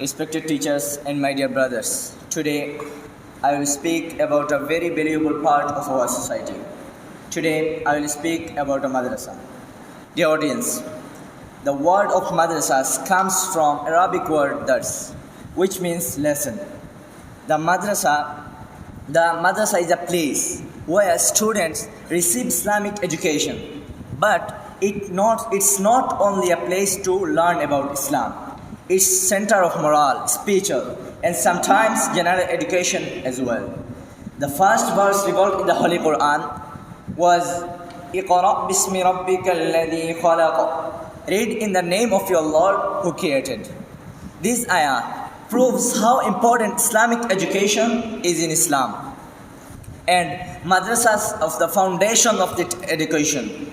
Respected teachers and my dear brothers, today I will speak about a very valuable part of our society. Today I will speak about a madrasa. Dear audience, the word of madrasas comes from Arabic word dars, which means lesson. The madrasa, the madrasa is a place where students receive Islamic education, but it not, it's not only a place to learn about Islam. It's center of moral, spiritual, and sometimes general education as well. The first verse revealed in the Holy Quran was اقرأ باسم ربك الذي خلق Read in the name of your Lord who created. This ayah proves how important Islamic education is in Islam and madrasas of the foundation of the education.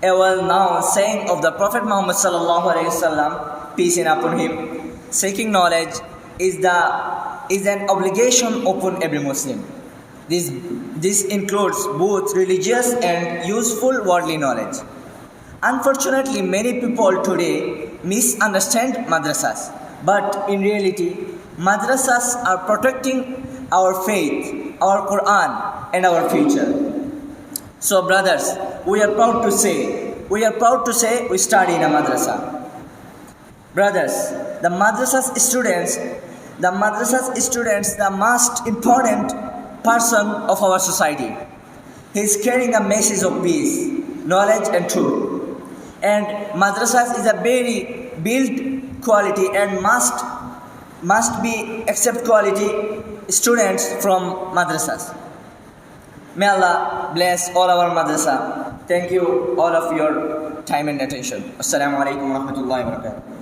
A well-known saying of the Prophet Muhammad sallallahu alaihi wasallam, peace be upon him, seeking knowledge is the is an obligation upon every Muslim. This this includes both religious and useful worldly knowledge. Unfortunately, many people today misunderstand madrasas, but in reality, madrasas are protecting our faith, our Quran, and our future. So, brothers, we are proud to say, we are proud to say we study in a madrasa. Brothers, the madrasas students, the madrasas students, the most important person of our society. He is carrying a message of peace, knowledge, and truth. And madrasas is a very built quality and must must be accept quality students from madrasas. May Allah bless all our madrasa. Thank you all of your time and attention. Assalamu alaikum wa rahmatullahi wa barakatuh.